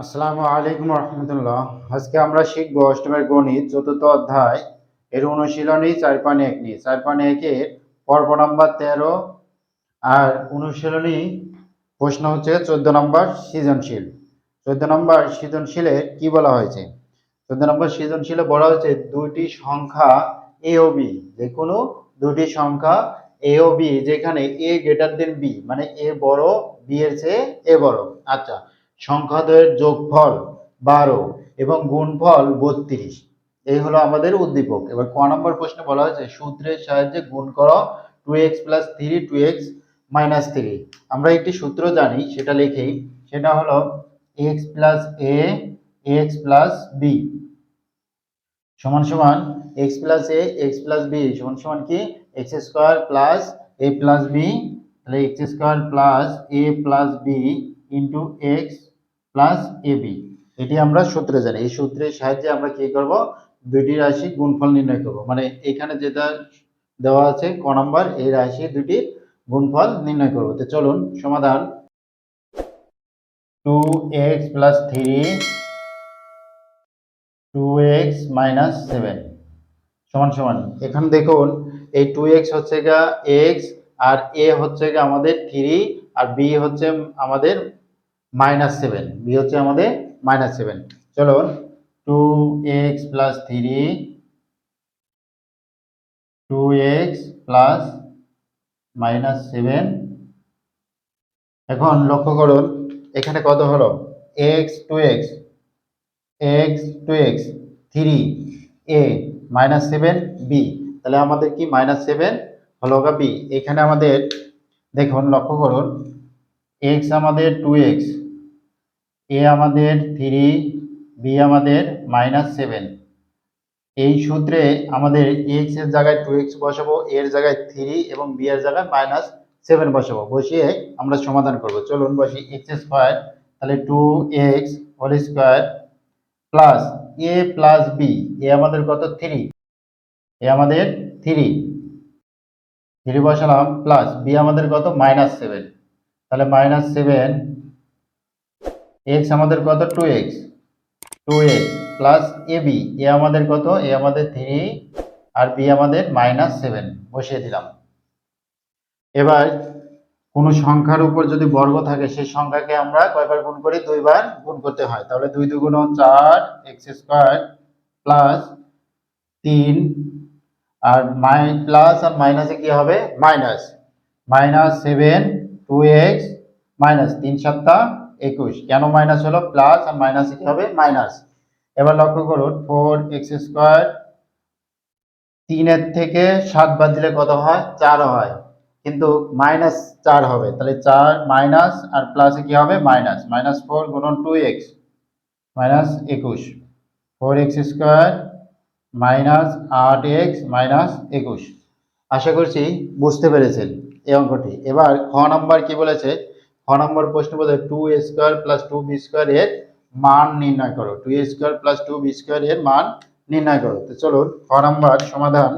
আসসালামু আলাইকুম রহমতুল্লাহ। আজকে আমরা শিখব অষ্টমের গণিত, চতুর্থ অধ্যায়। এর অনুশীলনী চার পয়েন্ট এক নিয়ে। চার পয়েন্ট একের পর্ব নাম্বার তেরো। আর অনুশীলনী প্রশ্ন হচ্ছে চোদ্দ নম্বর সৃজনশীল। চোদ্দ নম্বর সৃজনশীলে কি বলা হয়েছে? চোদ্দ নম্বর সৃজনশীলে বলা হয়েছে দুইটি সংখ্যা এ ও বি। যে কোনো দুটি সংখ্যা এ ও বি, যেখানে এ গ্রেটার দেন বি মানে এ বড়, বি এর চেয়ে এ বড়। আচ্ছা সংখ্যাদ্বয়ের যোগফল বারো এবং গুণফল বত্রিশ। এই হলো আমাদের উদ্দীপক। এবার ক নম্বর প্রশ্নে বলা হয়েছে, সূত্রের সাহায্যে গুণ করো two x plus three two x minus three আমরা একটি সূত্র জানি, সেটা লিখি, সেটা হলো x plus a x plus b সমান সমান x plus a x plus b সমান সমান কি? X square plus a plus b তাহলে x square plus a plus b into x plus a b এটি আমরা সূত্রে জানি। এই সূত্রের সাহায্যে আমরা কি করব? দুইটি রাশি গুণফল নির্ণয় করব। মানে এখানে যেটা দেওয়া আছে ক নম্বর, এই রাশি দুটির গুণফল নির্ণয় করব। তো চলুন, সমাধান। Two x plus three two x minus seven সমান সমান। এখানে দেখুন, এই টু এক্স হচ্ছে গা এক্স আর এ হচ্ছে গা আমাদের থ্রি আর বি হচ্ছে আমাদের মাইনাস সেভেন বি হচ্ছে আমাদের মাইনাস সেভেন চলুন two x plus three two x plus minus seven এখন লক্ষ্য করুন, এখানে কত হলো? X two x x two x three a minus seven b তাহলে আমাদের কি মাইনাস সেভেন হলো বি এখানে আমাদের, দেখুন, লক্ষ্য করুন এক্স আমাদের টু এক্স এ আমাদের থ্রি বি আমাদের মাইনাস সেভেন এই সূত্রে আমাদের এক্সের জায়গায় টু এক্স বসাবো এর জায়গায় থ্রি এবং বি এর জায়গায় মাইনাস সেভেন বসাবো। বসিয়ে আমরা সমাধান করব। চলুন বসি এক্স স্কোয়ার তাহলে two x whole square plus a plus b a আমাদের কত? থ্রি এ আমাদের থ্রি থ্রি বসালাম প্লাস বি আমাদের কত? মাইনাস সেভেন তাহলে মাইনাস সেভেন এক্স আমাদের কত? Two x two x plus a b a আমাদের কত? এ আমাদের থ্রি আর বি আমাদের মাইনাস সেভেন বসিয়ে দিলাম। এবার কোনো সংখ্যার উপর যদি বর্গ থাকে সেই সংখ্যাকে আমরা কয়বার গুণ করি? দুইবার গুণ করতে হয়। তাহলে দুই দুগুণ চার এক্স স্কোয়ার প্লাস তিন আর মাই প্লাস আর মাইনাসে কি হবে? Minus minus seven two x minus তিন সাতটা একুশ। কেন মাইনাস হলো? প্লাস আর মাইনাসে কি হবে মাইনাস এবার লক্ষ্য করুন ফোর এক্স স্কোয়ার তিনের থেকে সাত বাদ দিলে কত হয়? চার হয়। কিন্তু মাইনাস চার হবে। তাহলে চার মাইনাস আর প্লাসে কি হবে? মাইনাস মাইনাস ফোর গুণন টু এক্স মাইনাস একুশ। ফোর এক্স স্কোয়ার মাইনাস আট এক্স মাইনাস একুশ। আশা করছি বুঝতে পেরেছেন এই অঙ্কটি। এবার খ নম্বর কি বলেছে? খ নম্বর প্রশ্ন বলে two a square plus two b square এর মান নির্ণয় করো। Two a square plus two b square এর মান নির্ণয় করো। তো চলুন খ নম্বর সমাধান।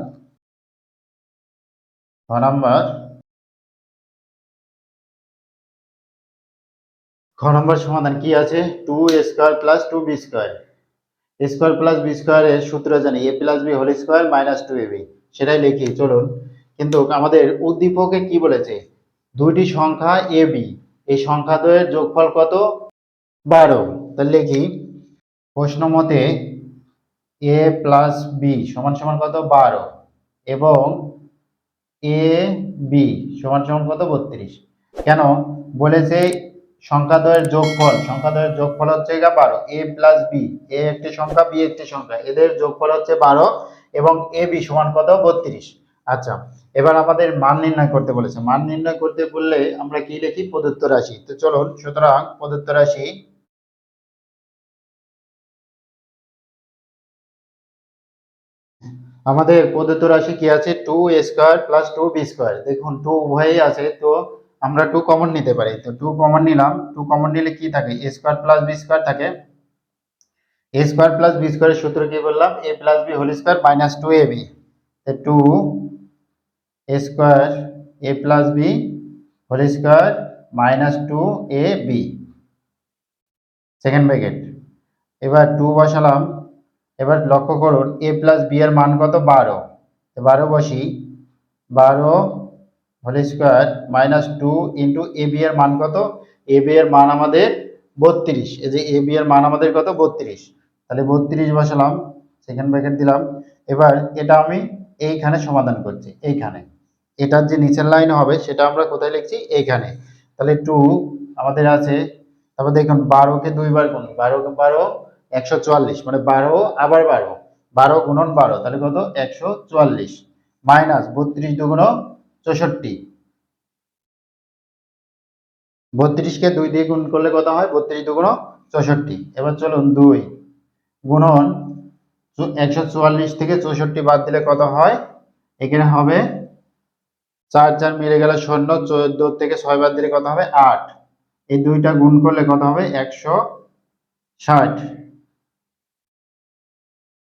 খ নম্বর। খ নম্বর সমাধান কি আছে? Two square plus two b square square plus b স্কোয়ারের সূত্র জানি। A plus b whole square minus two a b সেটাই লিখি, চলুন। কিন্তু আমাদের উদ্দীপকে কি বলেছে? দুইটি সংখ্যা এ, বি। এই সংখ্যাদ্বয়ের যোগফল কত? বারো। তাহলে লিখি, প্রশ্ন মতে এ প্লাস বি সমান সমান কত? বারো। এবং এ, বি সমান সমান কত? বত্রিশ। কেন? বলেছে সংখ্যাদ্বয়ের যোগফল। সংখ্যা দ্বয়ের যোগফল হচ্ছে বারো। এ প্লাস বি, এ একটি সংখ্যা, বি একটি সংখ্যা। এদের যোগফল হচ্ছে বারো। এবং এ বি সমান কত? বত্রিশ। আচ্ছা এবার আমাদের মান নির্ণয় করতে বলেছে। মান নির্ণয় করতে বললে আমরা কি লিখি? প্রদত্ত রাশি। তো চলুন, সুতরাং প্রদত্ত রাশি আমাদের প্রদত্ত রাশি কি আছে? Two a square plus two b square. দেখুন, টু উভয়ই আছে, তো আমরা টু কমন নিতে পারি। তো টু কমন নিলাম। টু কমন নিলে কি থাকে? A square plus b square থাকে। এ স্কোয়ার প্লাস বি স্কোয়ারের সূত্র কি বললাম? A plus b whole square minus two a b. Two a square a plus b whole square minus two a b. Second bracket. এবার two বসালাম। এবার লক্ষ্য করুন, এ প্লাস বি এর মান কত? বারো। বারো বসি। বারো whole square minus two into a b এর মান কত? এ বি এর মান আমাদের বত্রিশ। এই যে এ বি এর মান আমাদের কত? বত্রিশ। তাহলে বত্রিশ বসালাম সেকেন্ড ব্র্যাকেট দিলাম। এবার এটা আমি এইখানে সমাধান করছি, এইখানে। এটার যে নিচের লাইন হবে, সেটা আমরা কোথায় লিখছি? এইখানে। তাহলে টু আমাদের আছে, তারপর দেখুন বারোকে দুইবার গুণ বারোকে বারো, একশো চুয়াল্লিশ মানে বারো আবার বারো বারো গুণন বারো, তাহলে কত? একশো চুয়াল্লিশ, মাইনাস বত্রিশ দুগুণ চৌষট্টি। বত্রিশকে দুই দিয়ে গুণ করলে কত হয়? বত্রিশ দুগুণ চৌষট্টি। এবার চলুন দুই। গুণন একশো চুয়াল্লিশ থেকে চৌষট্টি বাদ দিলে কত হয়? এখানে হবে চার চার মিলে গেলে শূন্য, চোদ্দ থেকে ছয় বাদ দিলে কত হবে? আট। এই দুইটা গুণ করলে কত হবে? একশো ষাট।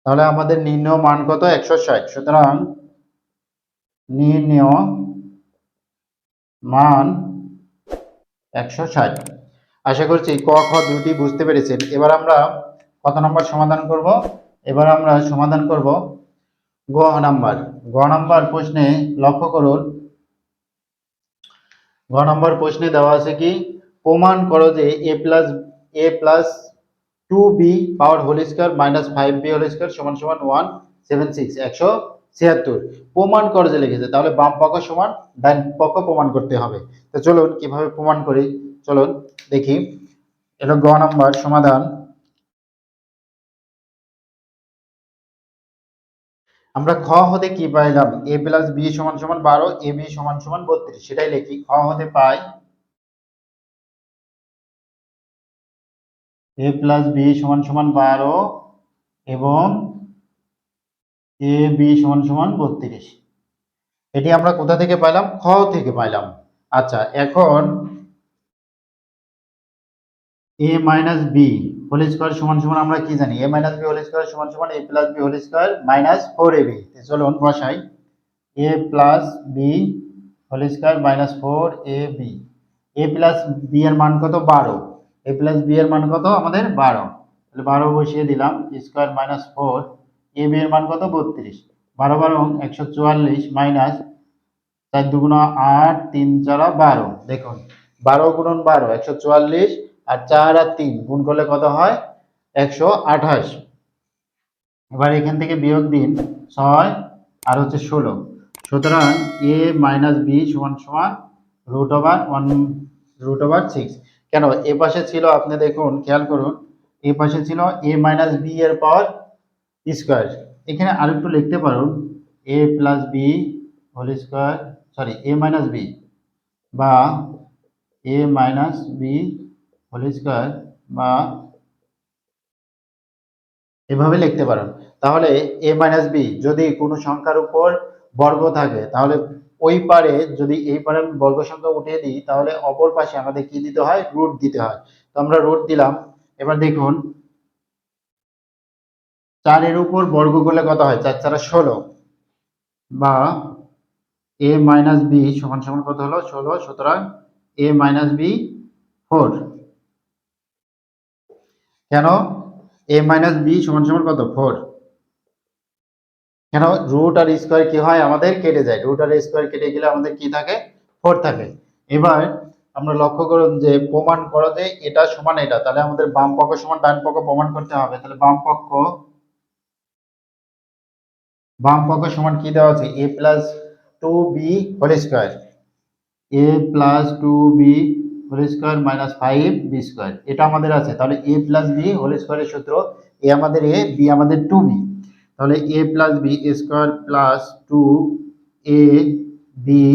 তাহলে আমাদের নির্ণয় মান কত? একশো ষাট। সুতরাং নির্ণয় মান একশো ষাট। আশা করছি ক, খ দুটি বুঝতে পেরেছেন। এবার আমরা কত নম্বর সমাধান করব? এবার আমরা সমাধান করব গ নাম্বার। গ নাম্বার প্রশ্নে লক্ষ্য করুন। গ নম্বর প্রশ্নে দেওয়া আছে কি? প্রমাণ করো যে a plus a plus two b power whole square minus five b whole square সমান সমান ওয়ান সেভেন সিক্স একশো ছিয়াত্তর। প্রমাণ করো যে লিখেছে। তাহলে বাম পক্ষ সমান, ডান পক্ষ প্রমাণ করতে হবে। তো চলুন কীভাবে প্রমাণ করি? চলুন দেখি। এটা গ নম্বর সমাধান। আমরা খ হতে কি পাইলাম এ প্লাস বি সমান সমান বারো এ বি সমান সমান বত্রিশ, সেটাই লিখি। খ হতে পাই এ প্লাস বি সমান সমান বারো এবং এ বি সমান সমান বত্রিশ। এটি আমরা কোথা থেকে পাইলাম? খ থেকে পাইলাম। আচ্ছা এখন a minus b whole square সমান সমান আমরা কি জানি? A minus b whole square সমান সমান a plus b whole square minus four a b চলুন, বসাই। A plus b whole square minus four a b a plus b এর মান কত? বারো। এ প্লাস বি এর মান কত? আমাদের বারো। তাহলে বারো বসিয়ে দিলাম square minus four a b এর মান কত? বত্রিশ। বারো বারো একশো চুয়াল্লিশ মাইনাস চার দুগুণ আট তিন চারা বারো। দেখুন, বারো গুণন বারো, একশো চুয়াল্লিশ আর চার আর তিন, গুণ করলে কত হয়? একশো আঠাশ। এবার এখান থেকে বিয়োগ দিন, ছয়, আর হচ্ছে ষোলো। সুতরাং এ মাইনাস বি সমান সমান root over one root over six কেন? এ পাশে ছিল, আপনি দেখুন, খেয়াল করুন, এ পাশে ছিল এ মাইনাস বি এর পাওয়ার স্কোয়ার এখানে আর একটু লিখতে পারুন a plus b whole square sorry a minus b বা এ মাইনাস বি এভাবে লিখতে পারেন। তাহলে এ মাইনাস বি যদি কোনো সংখ্যার উপর বর্গ থাকে, তাহলে ওই পারে যদি এই পারে আমি বর্গ সংখ্যা উঠিয়ে দিই, তাহলে অপর পাশে আমাদের কি দিতে হয়? রুট দিতে হয়। তো আমরা রুট দিলাম। এবার দেখুন, চারের উপর বর্গ করলে কত হয়? চার চারা ষোলো। বা এ মাইনাস বি সমান সমান কত হলো? ষোলো। সুতরাং এ মাইনাস বি ফোর কেন? এ মাইনাস বি সমান সমান কত? ফোর কেন? রুট আর স্কোয়ার কি হয়? আমাদের কেটে যায়। রুট আর স্কোয়ার কেটে গেলে আমাদের কি থাকে? ফোর থাকে। এবার আমরা লক্ষ্য করুন যে প্রমাণ করো যে এটা সমান এটা। তাহলে আমাদের বাম পক্ষ সমান ডান পক্ষ প্রমাণ করতে হবে। তাহলে বাম পক্ষ বাম পক্ষ সমান কি দেওয়া আছে? A plus two b whole square a plus two b whole square minus five b square এটা আমাদের আছে। তাহলে এ প্লাস বি হোল স্কোয়ারের সূত্র এ আমাদের এ বি আমাদের টু বি তাহলে a plus b square plus two a b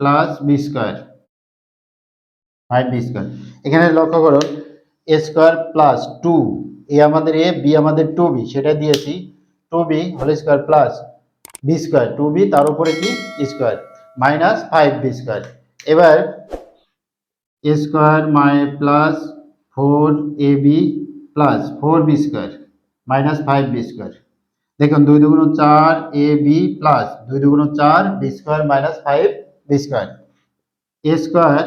plus b square five b square এখানে লক্ষ্য করুন a square plus two a আমাদের এ বি আমাদের টু বি সেটা দিয়েছি two b whole square plus b square two b তার উপরে কি? Square minus five b square এবার a square my plus four a b plus four b square minus five b square. দেখুন, দুই দুগুণ চার এ বি প্লাস দুই দুগুণ চার b square minus five b square. A square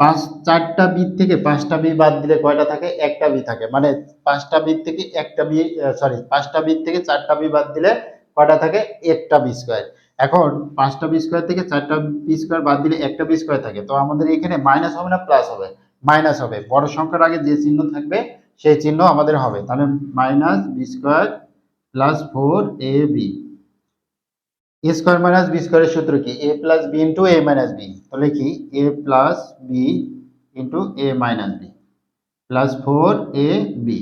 পাঁচ, চারটা বি থেকে পাঁচটা বি বাদ দিলে কয়টা থাকে? একটা বি থাকে। মানে পাঁচটা বি থেকে একটা বি সরি পাঁচটা বি থেকে চারটা বি বাদ দিলে কয়টা থাকে? একটা বি স্কোয়ার। এখন পাঁচটা বি স্কোয়ার থেকে চারটা বি স্কোয়ার বাদ দিলে একটা বি স্কোয়ার থাকে। তো আমাদের এখানে মাইনাস হবে না প্লাস হবে? মাইনাস হবে। বড় সংখ্যার আগে যে চিহ্ন থাকবে, সেই চিহ্ন আমাদের হবে। তাহলে minus b square plus four a b a square minus b স্কোয়ারের সূত্র কি? A plus b into a minus b তাহলে কি? A plus b into a minus b plus four a b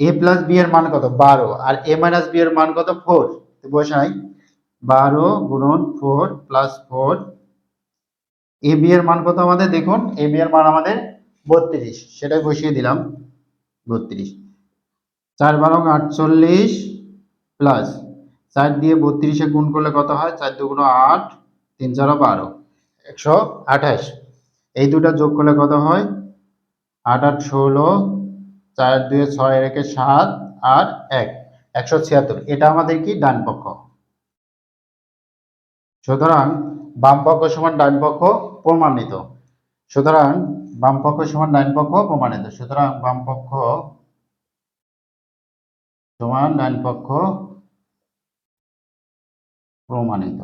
a plus b এর মান কত? বারো। আর এ minus B এর মান কত? ফোর বসাই বারো গুণন four plus four a b এর মান কত আমাদের? দেখুন, এ বি এর মান আমাদের বত্রিশ। সেটাই বসিয়ে দিলাম, বত্রিশ। চার বারো আটচল্লিশ প্লাস চার দিয়ে বত্রিশে গুণ করলে কত হয়? চার দুগুণ আট, তিন চারো বারো। একশো আঠাশ। এই দুটা যোগ করলে কত হয়? আট আট ষোলো, চার দুয়ে ছয় রেখে সাত আর এক। একশো ছিয়াত্তর। এটা আমাদের কি? ডান পক্ষ সুতরাং বাম পক্ষ সমান ডান পক্ষ প্রমাণিত সুতরাং বাম পক্ষ সমান ডান পক্ষ প্রমাণিত সুতরাং বাম পক্ষ সমান ডান পক্ষ প্রমাণিত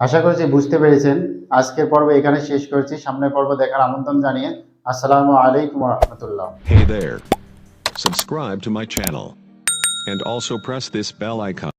আশা করছি বুঝতে পেরেছেন আজকের পর্ব এখানে শেষ করেছি সামনের পর্ব দেখার আমন্ত্রণ জানিয়ে আসসালামু আলাইকুম রহমতুল্লাহ Hey there. Subscribe to my channel. And also press this bell icon.